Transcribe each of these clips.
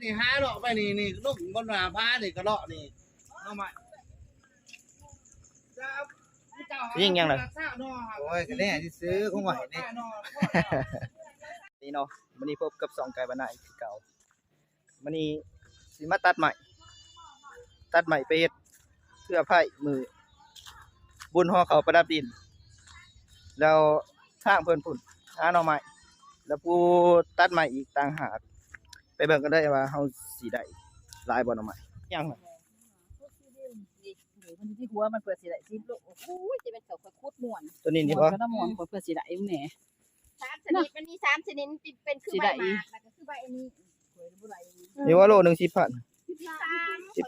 นี่หาเลาะไปนี่นี่ลูกบนหาผ้านี่ก็เลาะนี่เอามายิ่งยังเลยโอ้ยก็แน่ที่ซื้อคงไหวนี่นี่เนาะวันนี้พบกับสองไก่บ้านนาอีกคือเก่าวันนี้สิมาตัดใหม่ ตัดใหม่ไปเฮ็ดเพื่อไผ่มือ บุญห่อเขาวประดับดิน แล้วทางเพิ่นพุ่นหาหน่อใหม่ แล้วผู้ตัดใหม่อีกต่างหาก ไปเบิ่งกันได้ว่าเฮาสิได้หลายบ่หน่อใหม่ยังล่ะนี่เดี๋ยวมันที่หัวมันเปิดสีได้สิบลูกโอ้โหจะเป็นเขาคุดม่วนตัวนี้นี่ม่วบ่นก็น้ำม่วนเปิดสีได้แหน่สามชนิดมันมีสามชนิดเป็นคือสิใบได้หอีมากกแล้วก็คือใบอันนี้นี่ว่าโลหนึง10,000สิบ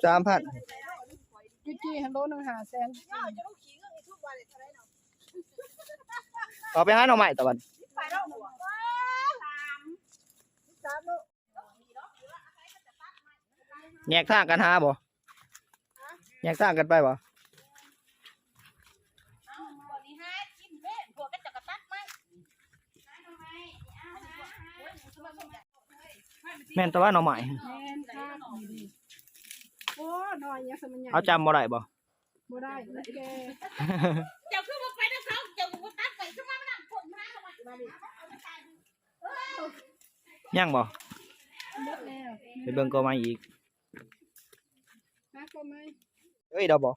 สาม13,000จุจี้ฮัลโหลหนึ่งหาแสนเอาไปหาหน่อใหม่ตะวันไป แล้วหัวสามแยกทางกันหาบ่แยกทางกันไปบ่เอาหัวนี้ห้าจิ้มเล่นหัวก็จะกระตัดไหมหาทำไมเอาหาหาแม่นแตะว่าหน่อใหม่แม่นค่ะดีโอ้หน่อยยังสมันใหญ่เอาจำบ่ได้บ่บ่ได้แล้วแกเจ้าคือว่าไปนะเขาเจ้าว่าตัดไปขึ้นมามันนั่งผลมาทำไมมาดิยังบ่หมดแล้วไปเบิ่งก็มาอีก หาก็ไหมเอ้ยดอกบ่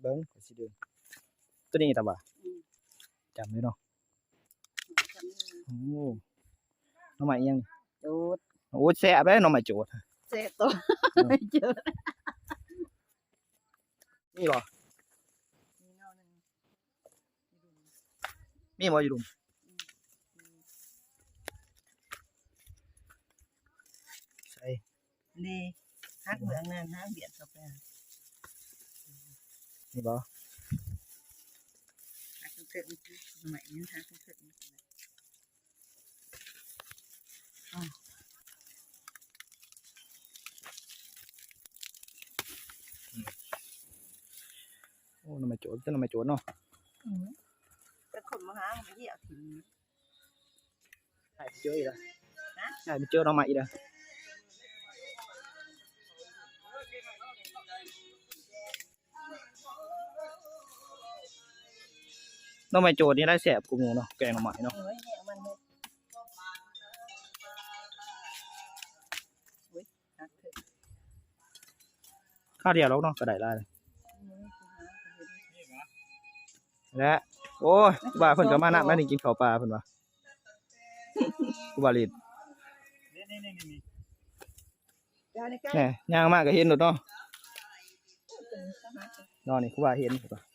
เบิ่งก็สิเดึงตัวนี้ตะบ่าจำเลยเนาะโอ้หน่อใหม่อีหยังนี่โดดโอ้แซ่บเลยหน่อใหม่โจดเสร็จตัวไม่เจอนี่บ่มีบ่อยู่ดุมใส่ดี ฮักเบืองนั่นฮักเบียดเข้าไปนี่บ่ฮักถึงสมัยนี้ฮักถึงโอ้หน่อใหม่โจดตัวหน่อใหม่โจดเนาะเป็นคนมาหาไม่เหี้ยถึงใช่เจออีกแล้วใช่ไปเจอหน่อใหม่อีกแล้ว น่อใหม่โจดนี่ได้แซ่บกูมูเนาะแกงหน่อใหม่เนาะเอ้ยเนี่ยมันเลยอุ้ยฮักถึงข้าวเดียวแล้วเนาะก็ไดได้เลยและโอ้ยบ่าเพิ่นก็มาหนับมานี่กินข้าวปลาเพิ่นว่ากูว่าลิดเดี๋ยวนี้ก็แหน่ย่างมากก็เห็นโดดเนาะนอนนี่กูว่าเห็นว่าใส่บ่นั่นนี่เจอมาแล้ววันโอ้ยได้จะตายมีดนะเปียกท่านางนี้เราจะจะป้าเอออ่ามันบ่ได้มีดเด้อนาะเออสวยงามเนาะได้นี่ว่าเป็นโคตรฮักเลยนี่มันบ่แม่นมันบ่ได้ตัวหวาเหวานบ่ค่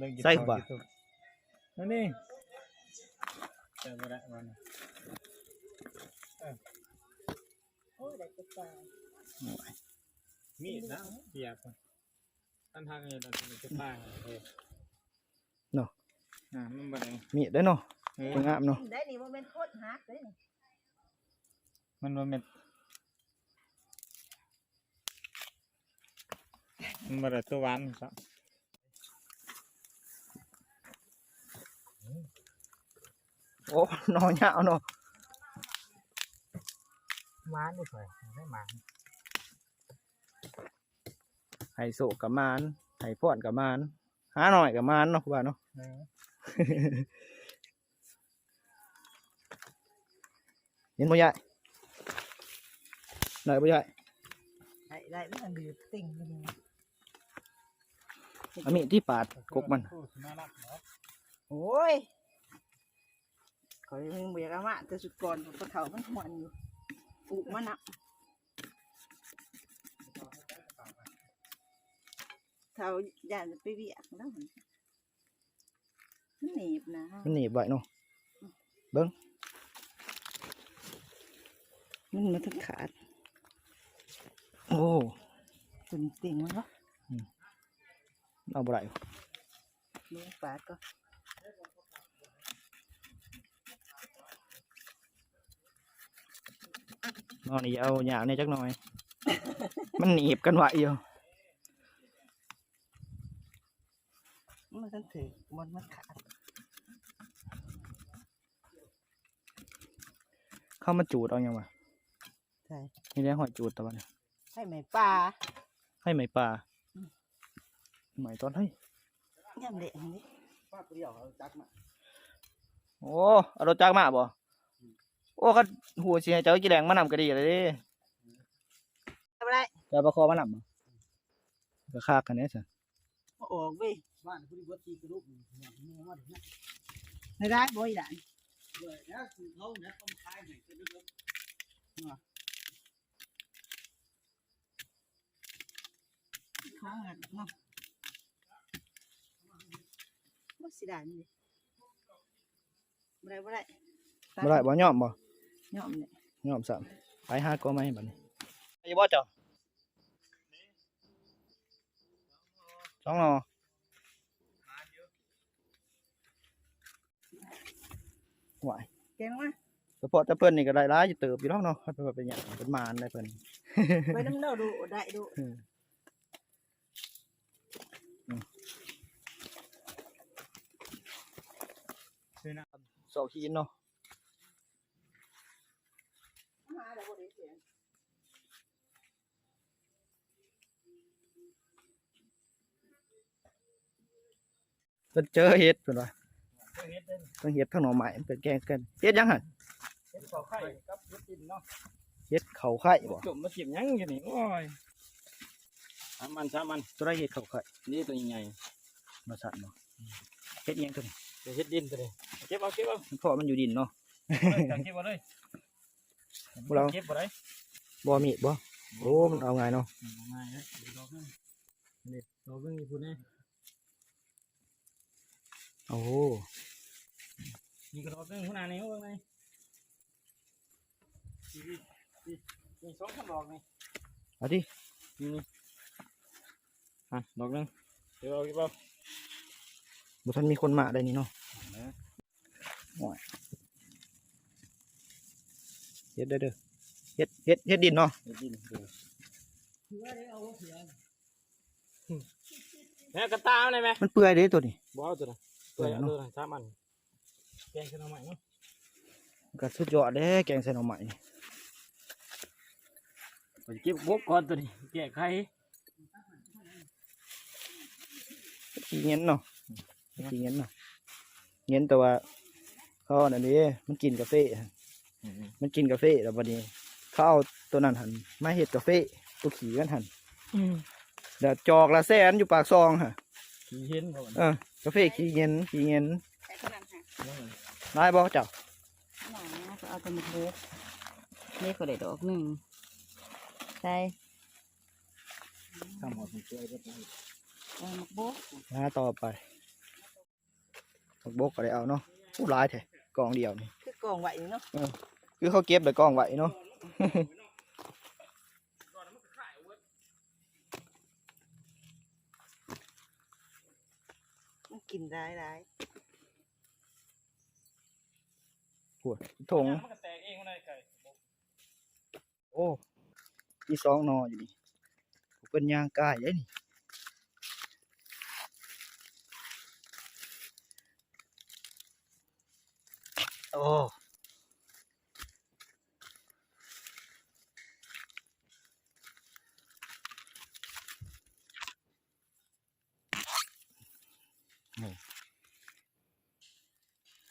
อยได้หวานไห้โศกกับมานไห้พ่อนกับมานหาหน่อยกับมาน เนาะกูว่าเนาะเออเห็นบ่ยายหน่อยบ่ยายได้ได้ไม่ทันดื้อติ่งไปเลยเอามีดที่ปาดกกมันโอ้ยน่ารักเนาะโอ้ยขอให้มึงเบียกอามาแต่สุดก่อนพอเฒ่ามันหวนอยู่อุกมันอะเฒ่าย่านจะไปเวียกแล้วมันหนีบนะมันหนีบไว้เนาะเบิ้งมันมาทั้งขาด โอ้ตุ่นติ่งมันวะเอาบ่ได้เลี้ยงปลาก็ นอนนี่เอาหยาวเนี่ยจักหน่อย มันหนีบกันไว้อยู่มันทั้งถือมันมันขาดเข้ามาจูดเอายังวะใช่นี่ได้หอยจูดตะวันยให้ไหมปลาให้ไหมปลาไหมตอนให้ย่ำเด็กนี่ป้าเปรี้ยวเอาจักมาโอ้เอารถจักรมาบ่ โอ้ก็หัวเสียเจ้ากี่แรงมานำก็ดีเลยเดิทำไรจะประคอมานำบ่ก็คากกันแน่สิมาออกเว้ยบ้านผู้ที่วัดตีกระดูกเนี่ยมีมาถึงเนี่ยไม่ได้บ่อยด่านเลยนะคือเขาเนี่ยต้องคายให้กระดูกข้างหักเนาะบ่สิได้นี่บ่ได้บ่ได้บ่ได้บ่ยอมบ่ ยอมเนี่ยยอมซ้ํไปหาก็มาให้บัดนี้ไปบ่เจ้าสองหนอหวายแกงมาเฉพาะแต่เพิ่นนี่ก็ได้ร้ายอยู่เติบอยู่แล้วเนาะเพิ่นว่าเป็นหยังเป็นมารได้เพิ่นไว้น้ำเน่าดูได้ดูอืมอืมคือนะสองขีดเนาะ หาได้บ่ได้เสียง เพิ่นเจอเห็ดเพิ่นว่าเฮ็ดเด้อเพิ่นเห็ดทั้งหน่อไม้เพิ่นแกงกันเฮ็ดหยังหั่นเฮ็ดข้าวไข่กับเฮ็ดดินเนาะเฮ็ดข้าวไข่บ่จุ่มมาสิบหยังอยู่นี่โอ้ยสามมันสามมันตัวได้เฮ็ดข้าวไข่นี่ตัวใหญ่มาสั่นเนาะเฮ็ดหยังตัวนี้เดี๋ยวเฮ็ดดินตัวนี้เก็บเอาเก็บเอาเพราะมันอยู่ดินเนาะจังเก็บเอาเลยพวกเราเก็บบ่ได้บ่มีดบ่โอ้มันเอาไงเนาะง่ายนะดอกนึงนี่ดอกนึงนี่พุ่นแน่ โอ้นี่ก็ดอกนึงพุ่นน่ะนี่เบิ่งไงนี่นี่นี่นี่สองสามดอกนี่เอาดินี่นี่อะดอกนึงเก็บเอาเก็บเอาบ่ทันมีคนมาได้นี่เนาะโอ้ยเฮ็ดได้เด้อเฮ็ดเฮ็ดเฮ็ดดินเนาะเฮ็ดดินเด้อแม่กระตาเอาได้ไหมมันเปื่อยเด้ตัวนี้บ่เอาตัวน่ะ เปื่อยเอาตัวน่ะสามอันแกงขึ้นมาใหม่เนาะก็สุดยอดเด้แกงใส่หน่อไม้นี่ไปเก็บบกก่อนตัวนี้แกะไข่ขี้เงี้ยนเนาะขี้เงี้ยนเนาะเงี้ยนแต่ว่าเขาอันนี้มันกินกาแฟมันกินกาแฟแล้วบัดนี้เขาเอาตัวนั้นหันมาเฮ็ดกาแฟตัวขี้กันหันเดี๋ยวจอกละแสนอยู่ปากซองฮะขี้เห็นบ่เออ กาแฟขี้เงี้ยนขี้เงี้ยนใส่ขนาดค่ะได้บ่เจ้าหน่อยนะก็เอาตัวมาโบกนี่ก็ได้ดอกหนึ่งใส่ทำหมดมันช่วยได้เอามาโบกหาต่อไปบักบกก็ได้เอาเนาะผู้ร้ายแท้กองเดียวนี่คือกองไว้นี่เนาะคือเขาเก็บแต่กองไว้เนาะ กินได้ได้ปวดถงมันก็แตกเองมันได้ไก่โอ้ที่สองหนออยู่นี่เป็นยางกายได้นี่โอ้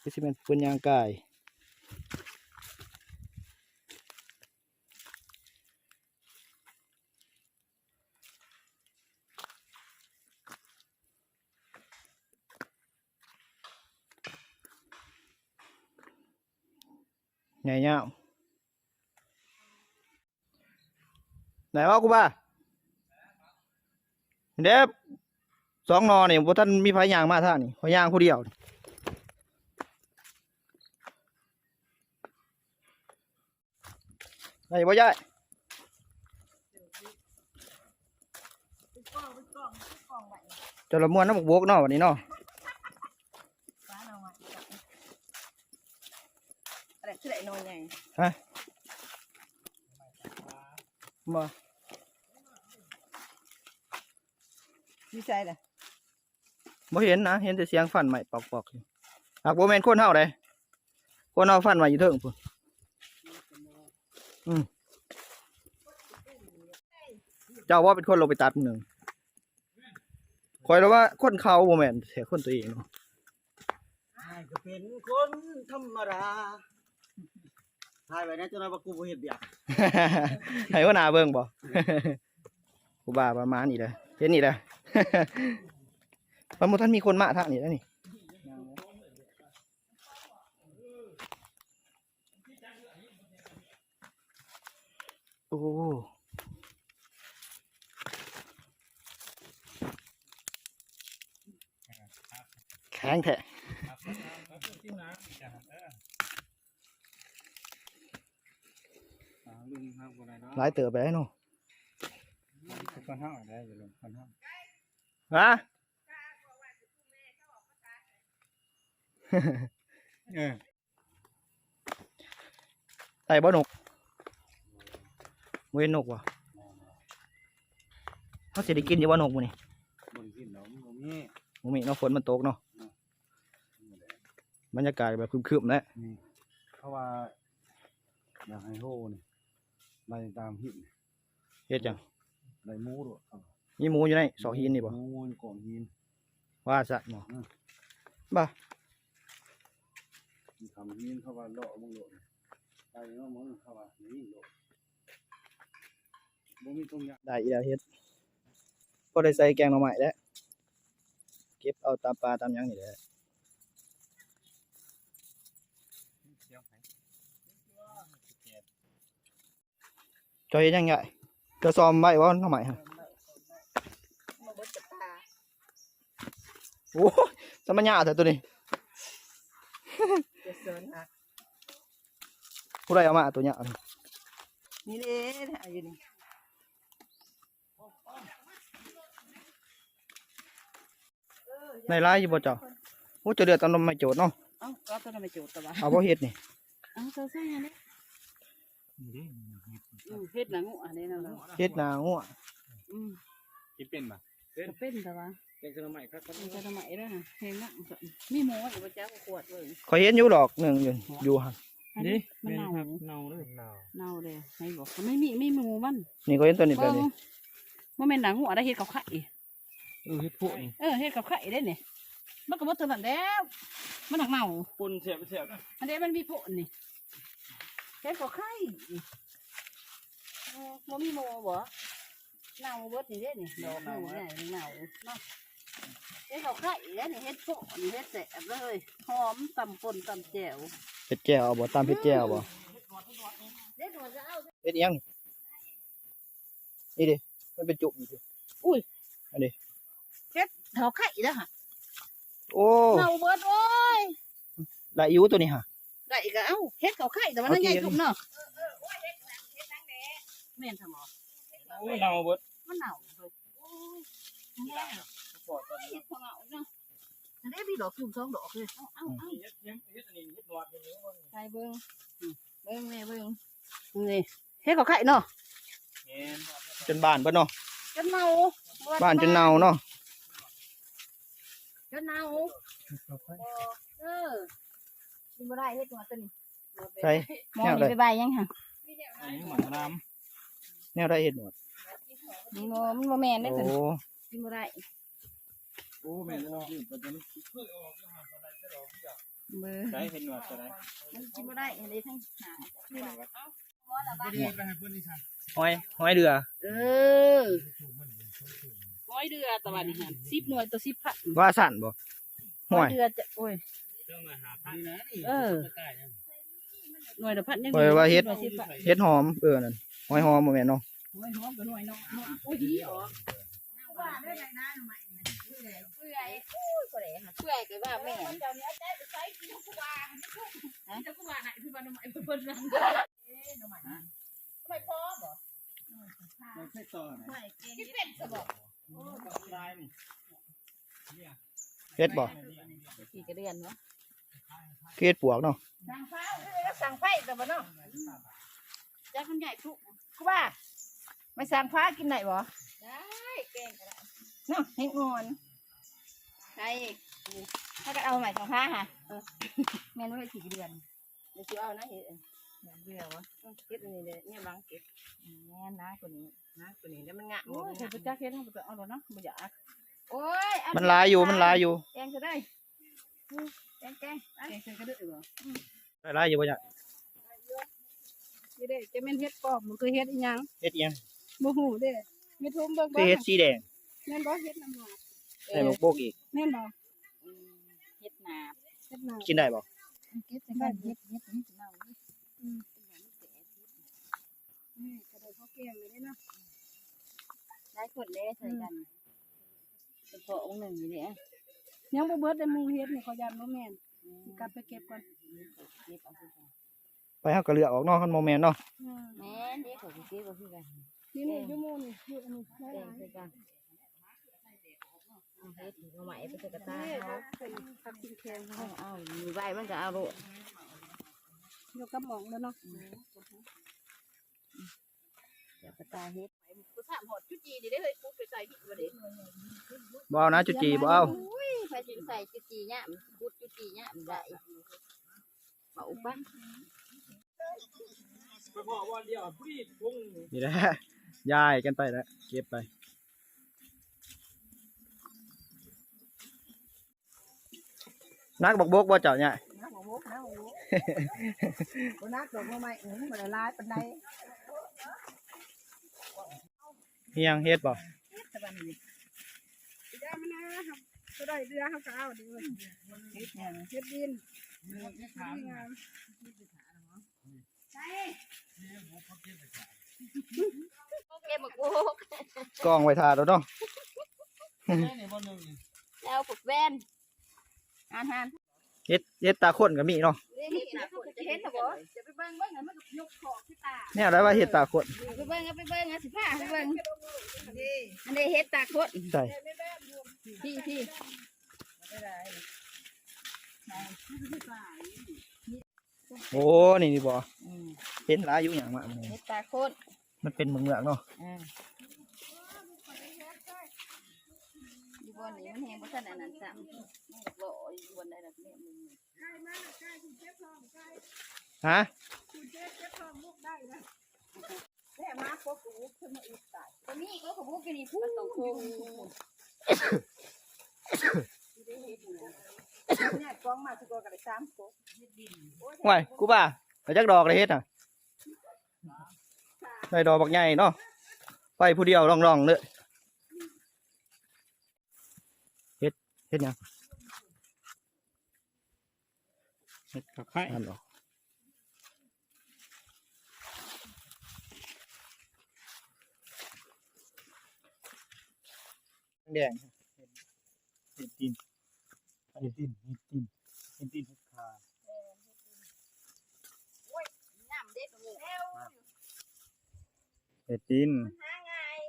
ก็สิเป็นป็นยางกายใหญ่เงี้ยไหนวะกูบ้าเด็บสองนอนี่ยพวท่านมีพายางมาท่านี่พายางผู้เดียวนี่ ไหนบ่ยายเป็นกองเป็นกองเป็นกองไว้เจะละมวนน้ำบกบกเนาะวันนี้เนาะฟ้าเอามาจับอะไรคือไอ้นอนใหญ่มามีใส่เลยบ่เห็นนะ เห็นแต่เสียงฟันใหม่ปอกๆอยู่หากบ่แม่นคนเฮาเด้คนเฮาฟันใหม่อยู่เทิงพุ่น เจ้าว่าเป็นคนลงไปตัดมื้อหนึ่งคอยแล้วว่าคนเขาบ่แม่นแท้คนตัวเองเนาะอ้ายก็เป็นคนธรรมดาทายไว้นะเจ้านายว่ากูบ่เฮ็ดเบียกให้ว่าหนาเบิ่งบ่กูบ้าประมาณนี้เลยเห็นนี่เลยมันบ่ทันมีคนมาทางนี้แล้วนี่โอ้แข็งแท้ ครับครับที่น้ำจ้ะเอออ่าลุงครับ บ่ได้เนาะหลายเติบไปแล้วเนาะคนเฮาได้อยู่ลุงคนเฮาฮะเออใส่บ่นกบ่ เห็นนกว่ะเขาสิได้กินอยู่บ่นกมื้อนี้บ่ได้กินดอกบ่มีบ่มีเนาะฝนมันตกเนาะบรรยากาศแบบครึมๆแล้วเพราะว่าอยากให้โหนี่ไล่ตามหินเฮ็ดจังไล่หมูด้วยครับมีหมูอยู่ในสอหินนี่บ่หมูอยู่กองหินว่าซะเนาะบ่ามีคำหินเข้าว่าเลาะมึงโลดไปเนาะมึงเข้าว่านี่โลด บ่มีตรงยางได้อีแล้วเฮ็ดก็ได้ใส่แกงหน่อไม้แล้วเก็บเอาตามปลาตามหยังนี่แหละเดี๋ยวไปจอยเฮ็ดยังไงจะซ้อมไว้บ่หน่อไม้ฮะมาเบิดจะตาโอ้ยสมัญญาแต่ตัวนี้จะเสิร์นหักผู้ใดเอามาตัวเนี้ยอันนี่เด้อายุนี่ ในลายอยู่บ่เจ้าโอ้เจะเดือดตอนนมไม่โจดเนาะเอ้าก็ต้องไปจูดตะวะเอาบ่เฮ็ดนี่เอ้าเจ้าใส่อันนี้นี่เด้อืมเฮ็ดหนังอันนี้นะเราเฮ็ดหนางัวอืมคิดเป็นป่ะก็เป็นตะวะเป็นขนมใหม่ครับมันจะทำไมได้ฮะเพลงนักมีหมูอยู่บ่จ้าขวดเลยข่อยเห็นอยู่ดอกหนึงอยู่อยู่หั่นนี่มันเน่าครับเน่าเลยเน่าเน่าเลยให้บอกไม่มีไม่หมูมันนี่ข่อยเห็นตัวนี้แบบเบิ่งนี้ว่าแม่นหนังหัวได้เฮ็ดกับไข่ เออเฮ็ดพวกนี่เออเฮ็ดกับไข่ได้เนี่ยมันก็บ่ตัวนั้นแล้วมันหนักเน่าปุ่นเสียบเสียบอันนี้มันมีผลนี่เฮ็ดกับไข่เออบ่มีหมูบ่เน่าเบิดนี่เด้นี่ดอกหมูใหญ่เน่าเนาะเฮ็ดกับไข่แล้วนี่เฮ็ดโปะนี่เฮ็ดแซ่บเลยหอมตำป่นตำแจ่วเฮ็ดแจ่วเอาบ่ตามเฮ็ดแจ่วบ่เด็ดหัวจะเอาเฮ็ดอิหยังนี่นี่ดิมันเป็นจุกนี่สิ เท่าไข่แล้วค่ะโอ้เน่าเบิดโอ้ยได้อยู่ตัวนี้ฮะได้อีกแล้วเอ้าเฮ็ดกับไข่แต่ว่านั่นใหญ่ทุ่มเนาะแม่นทำหมอโอ้ยเน่าเบิดมันหนาวเลยโอ้ยแม่เฮ็ดของเอาเนาะอันนี้มีดอกทุ่มสองดอกเลยเอาเอาเอาเฮ็ดเฮ็ดเฮ็ดอันนี้เฮ็ดหลอดอย่างนี้ว่าใส่เบิ่งอืมเบิ่งแม่เบิ่งนี่เฮ็ดกับไข่เนาะแม่นจนบ้านเบิดเนาะจนเน่าบ้านจนเน่าเนาะ จนเน่าเออกินบ่ได้เฮ็ดตัวตัวนี้ใส่หมอนี่ไปใบยังค่ะอันนี้หมันน้แนวได้เฮ็ดหนวดนี่บ่มันบ่แม่นได้โอ้ตัวกินบ่ได้ำโอ้แม่นเนาะเบิ่งได้เห็นหนวดก็ได้มันกินบ่ได้อันนี้ทั้งหาดีไปให้เพิ่นนี่ซั่นหอยหอยเดือเออ ร้อยเดือตะวันนี้ฮะสิบหน่วยตัวสิบพันว่าสั่นบ่ห่วยร้อเดือจะโอ้ยเจ้ามาหาพันนี่นะนี่เออหน่วยละพันยังหอยว่าเฮ็ด หน่วยสิบพันเฮ็ดหอมเออนั่นหอยหอมบ่แม่นเนาะหน่วยหอมกับหน่วยเนาะโอ้ยดีอ๋อว่าได้ไรนะหน่วยเปื่อยเปื่อยเปื่อยค่ะเปื่อยก็ว่าแม่เจ้านี้เอาแต่ไปใช้กินกูว่าเจ้ากูว่าไหนคือว่าหน่วยเพิ่นนั่งเอ๊ะหน่วยหน่วยพอบ่มันใช่ต่อไหนหน่วยเก่งที่เป็นสบอกลายนี่ เฮ็ดบ่กี่กระเดือนเนาะคือเฮ็ดปวกเนาะสั่งไฟแล้วสั่งไฟแต่บ่เนาะจ้าคนใหญ่ทุกกูว่าไม่สั่งฟ้ากินไหนบ่ได้เก่งก็ได้เนาะให้งอนใช่ถ้าก็เอาใหม่ของฟ้าค่ะเออแม่นว่าสี่เดือนเดี๋ยวสิเอานะเห็นเบื่อวะเก็บอันนี้เลยเนี่ยบางเก็บแน่นะกว่านี้นะกว่านี้แล้วมันงะโอ้ยพระเจ้าเฮ็ดให้มันเอาแล้วเนาะบ่อยากโอ้ยมันหลายอยู่มันหลายอยู่แกงจะได้แกงแกงแกงใส่กระดูกเหรอหลายอยู่บ่จ้ะนี่เด้จะแม่นเฮ็ดปอบมันคือเฮ็ดอีหยังเฮ็ดอิหยังบ่ฮู้เด้มีทุ่มเบิ่งคือบ่เฮ็ดสีแดงแม่นบ่เฮ็ดน้ำหวานใส่หมกโบกอีกแม่นบ่เฮ็ดนาเฮ็ดน้ำกินได้บ่เก็บใส่กันเฮ็ดเฮ็ดนี่สิเน่า นี่ก็ได้พ่อแกงเลยเด้เนาะได้คนเลยใส่กันเป็นพองค์หนึ่งอยู่เนี่ยยังบ่เบิดได้มูเฮ็ดนี่เขายันบ่แม่นสิกลับไปเก็บก่อนเก็บเอาไปก่อนไปเฮาก็เลือกออกเนาะคันบ่แม่นเนาะแม่เด็กของเก็บก็คือกันนี่นี่อยู่หมู่นี่อยู่อันนี้หแกลางยใส่กันเฮ็ดเอาไหมไปใส่กระตาเขาเป็นผักกินแกงเอาเอามีใบมันก็เอาโรด ยู่กับหมองแล้วเนาะเดี๋ยวกระตาเฮ็ดกูถามหอดจุจีดิได้เฮ้ยกูไปใส่ผิดบ่เด้บ่เอานะจุจีบ่เอาอุ้ยไปสิใส่จุจีเนี่ยมันกูจุจีเนี่ยมันได้เอาปะไปพอวันเดียวพรีดวงนี่แหละย้ายกันไปแล้วเก็บไปนักบอกบกบ่เจ้าเนี่ย น้ำหมูน้ำหมูกูนักดอกไม้อืมบ่ได้ลายปานใดเฮียงเฮ็ดบ่แต่ว่านี่สิได้มานะครับก็ได้เดือเฮาก็เอาเด้อเฮ็ดเนี่ยเฮ็ดดินดีงามเก็บหมกโอ้กองไว้ทาแล้วเนาะแล้วฝึกแว่นอ่านหาน เฮ็ดเฮ็ดตาข้นก็มีเนาะเห็นนะจะเห็นนะบ่จะไปเบิ่งเบิ่งมันก็ยกคอขึ้นตาแนี่อะไรว่าเฮ็ดตาข้นไปเบิ่งไปเบิ่งสิพาไปเบิ่งอันนี้เฮ็ดตาโคตรใช่พี่พี่โอ้นี่นี่บ่เห็นหลายอยู่หยังมามันเฮ็ดตาโคตรมันเป็นเมืองเมืองๆเนาะ อ่าอนนี้มันแห้งบ่ทันอันนั้นซ้ำมันบ่อยบนใดล่ะเนี่ยมึงฮะแม่มาพบกูขึ้นมาอีกตายตัวนี้ก็ขบุกนี่พูดต้งคงเนี่ยกองมาสิกก็ได้3โคห่วยกูป่าไปจักดอกเลยเฮ็ดน่ะได้ดอกบักใหญ่เนาะไปผู้เดียวร่องๆเลย เฮ็ดเฮ็ดหยังเห็ดกับไข่นั่นดอกแดงเห็ดดินเห็ดดินเห็ดดินเห็ดดินเห็ดขาน้ำเด็ดหมูเฮ็ดดิน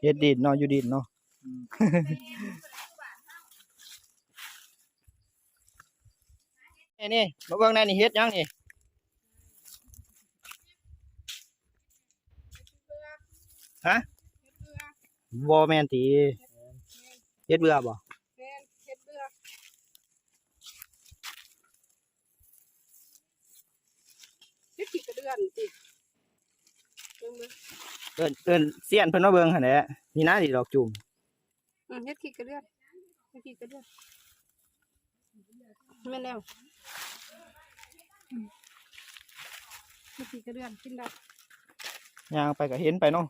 เฮ็ดดินเนาะอยู่ดินเนาะ นี่นี่มาเบิ่งแน่นี่เฮ็ดหยังนี่ฮะบ่แม่นติเฮ็ดเบื่อบ่แม่นเฮ็ดเบื่อเฮ็ดขี้กระเดือนติเบิ่งเบิ่งเอิ้นเอิ้นเสียนเพิ่นมาเบิ่งหั่นแหละนี่นะนี่ดอกจุ่มอืมเฮ็ดขี้กระเดือนเฮ็ดขี้กระเดือนแม่นแล้วอืม เฮ็ดขี้กระเดือนกินได้ย่างไปก็เห็นไปเนาะ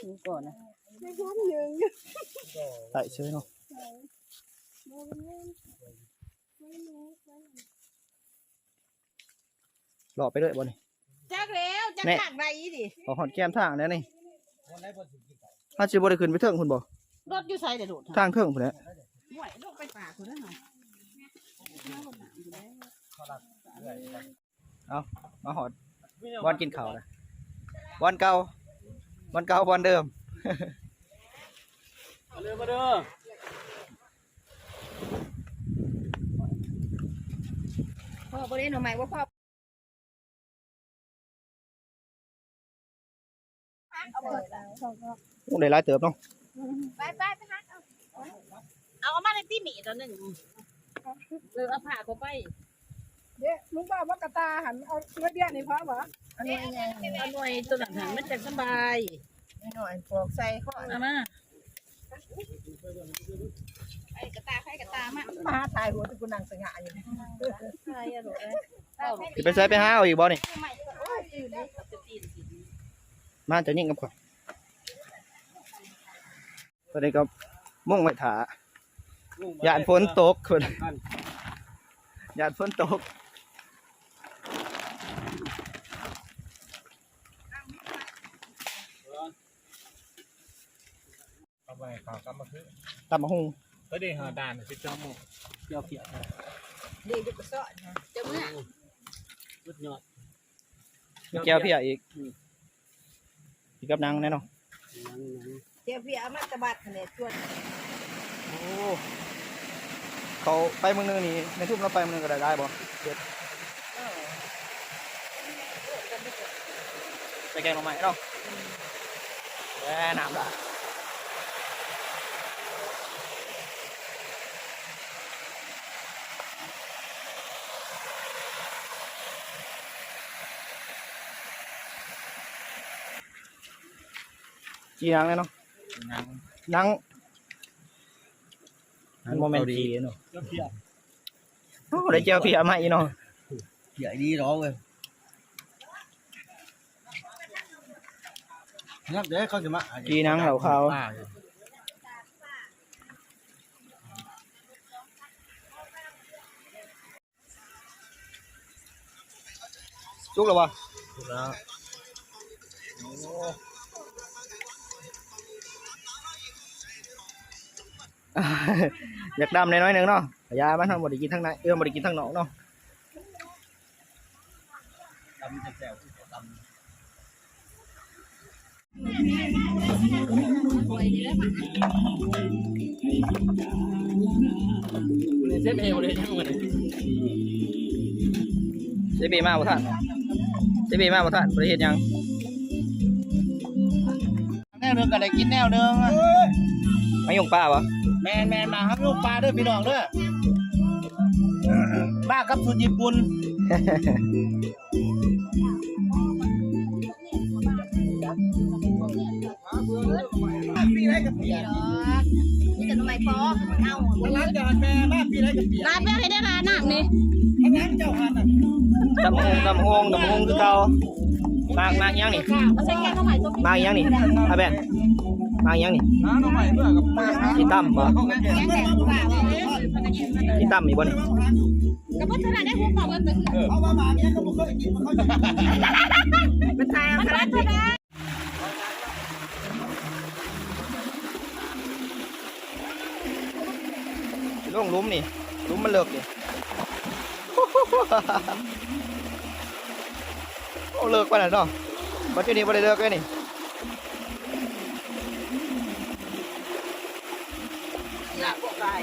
ซื้อก่อนนะไม่พร้อมยิงใส่เชื้อเนาะหลอกไปเลยบ่นี่จักแล้วจักแน่ทางใดดิเอาหอดแก้มทางแล้วนี่ถ้าสิบ่ได้ขึ้นไปเทิงคุณบ่รถอยู่ไสเด้อโดดทางเทิงพุ่นแหละห่วยลงไปป่าพุ่น นะมาหอดบอลกินข้าวนะบอลเก่าบอลเก่าบอลเดิมมาเด้อมาเด้อพ่อบ่ได้หน่อไม้ว่าพ่อเอาเบิดอะโอ้ได้หลายเติบเนาะไปไปไปหาเอาเอามาในที่หมีตัวหนึงไป เออเอาผ้าเขาไปเด้มึงบอกว่ากระตาหันเอาเงินเดือนนี่พอบ่อันนี้ยังเอาหน่วยตัวหนังหันมันจะสบายหน่อยปลอกใส่ข้อเอามาไอ้กระตาใครกระตามามาถ่ายหัวที่กูนั่งสง่าอยู่ใช่อะโดดเลยสิไปใส่ไปหาเอาอีกบ่นี่ใหม่โอ้ยตื่นเลยจะตีนสิมาจะยิงกับข่อยตอนนี้ก็มุ่งไว้ถา ย่านฝนตกคนย่านฝนตกเอาไปขากลับมาคือตำมะฮุงก็ได้หาด่านสิบเจ้าหมู่เกี่ยวเกี่ยวดีจะไปซ่อนนะเจะเมื่อสุดยอดมีแก้วเพียอีกอีกกับนางแน่นอนเจ้าพี่เอามาตะบัดคะแนนชวนโอ้ เขาไปเมืองนึงนี่ในทุ่มเราไปเมืองนึงก็ได้ได้บ่เด็ดไปแกงลงใหม่เนาะแหมน้ำละจีนังแน่เนาะนังนัง มันโมเมนต์จีเนาะเกี่ยวเกี่ยวโอ้ได้เจียวเพียมาอีเนาะใหญ่ดีหรอเว้ยครับเดี๋ยวเขาจะมาจีนังเหล่าเขาวป้าจุกหรอวะถูกแล้ว อยากดำน้อยๆหนึ่งเนาะพยามันทำบไดิกินทั้งในเออบไดิกินทั้งนอกเนาะดำจะแจ๋วดำเส้นเอวเลยทั้งหมดเจบีมาบ่ท่านเจบีมาบ่ท่านประเทศยังแนวหนึงก็ได้กินแนวหนึงไม่ยงป้าวะแมนแมนมาครับลูกปลาเด้อพี่น้องเด้อบ้ากับสูตรญี่ปุ่นปีไรกับเปียนี่แต่ทำไมพอมันเอาร้านจานแม่บ้านปีไรกับเปียร้านแม่ให้ได้ร้านน้ำนี่ร้านเจ้าหันอะตำฮงตำฮงตำฮงคือเก่ามากมากยังนี่เอาใส่แกงข้าวใหม่ต้มมากยังนี่อาแบน มากยังนี่น้าน้องใหม่เมื่อกับป้าที่ตั้มบ่แกงแกงปลาเลยที่ตั้มอีกบ่นี่กระเพาะขนาดได้หัวเปล่ากันตึงเอามาหมาเนี้ยเขาไม่เคยกินมันเขาจะมันตายเอามันขนาร้าดนเท่าไหร่ลงหลุมนี่หลุมมันเลิกนี่โอ้เลิกไปแล้วเนาะปัจจุบันนี้บ่ได้เลิกเลยนี่ หลักพวกตาย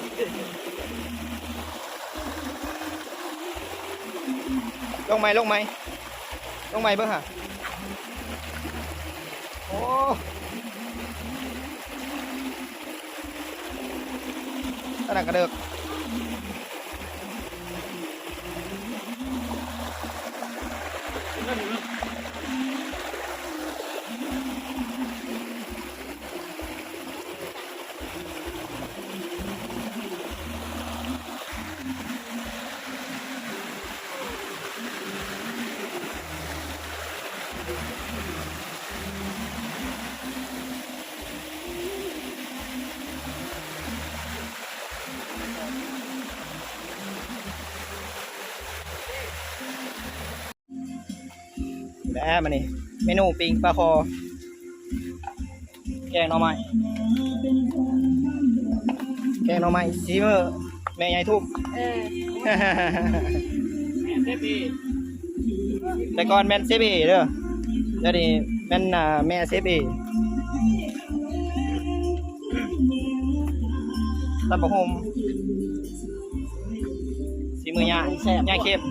ล งไหมลงไหมลงไหมเบ้อฮะโอ้ตะนักกระเดิก แล้วมานี่เมนูปิงปลาคอ แกงหน่อไม้แกงหน่อไม้ซีมือแม่ใหญ่ทุบเออแต่ก่อนแม่นเซฟเอเด้อเดี๋ยวนี้แม่นแม่เซฟเอตำบะฮมสีมือย่าย่าเข้ม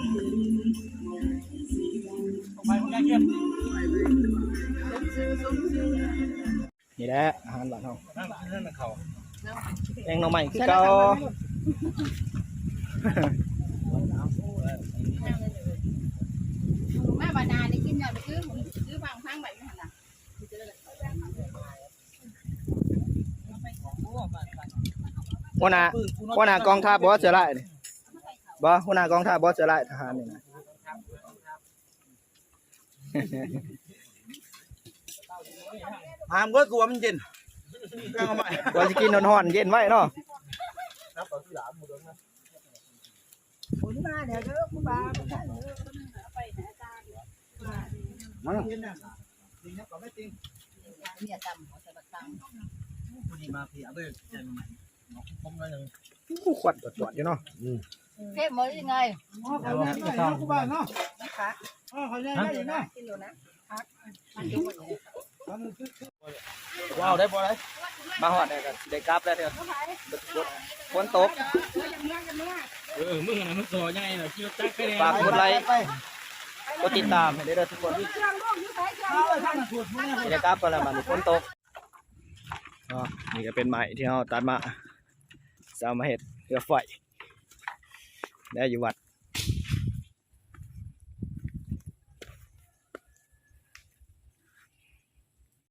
นี่แหละอาหารบ้านเฮานั่นนั่นเขาแกงหน่อไม้คือเก่าแม่บาดาได้กินยาไปซื้อซื้อฟังฟังไปอยู่หั่นน่ะหัวหน้าหัวหน้ากองทัพบอสเสือไล่นี่บ่หัวหน้ากองทัพบอสเสือไล่ทหารนี่นะ หามก็กลัวมันเย็นกลางเอาใหม่ว่าสิกินนอนๆเย็นไว้เนาะมาเนี่ยจำเขาจะมาตั้งพอดีมาเพียเบิ่งใจใหม่ผมเลยนึงผู้ขวัดตรวจอยู่เนาะเก็บหมดยังไงแต่ว่าไม่ต้องกูบ้านเนาะนะคะอ๋อเขาใหญ่ได้นะกินอยู่นะพักมันดูมันอยู่ ว้าวได้บ่ได้มาฮอดได้ก็สิได้กลับแล้วเด้อฝนตกเออมึงน่ะมันโซใหญ่น่ะคิวจักไปแน่ฝากกดไลค์กดติดตามให้ได้เด้อทุกคนเอาไว้ทางนั้นพูดมึงสิได้กลับก็แล้วมันฝนตกเนาะนี่ก็เป็นไม้ที่เฮาตัดมาจะเอามาเฮ็ดเรือไฟแล้วอยู่วัด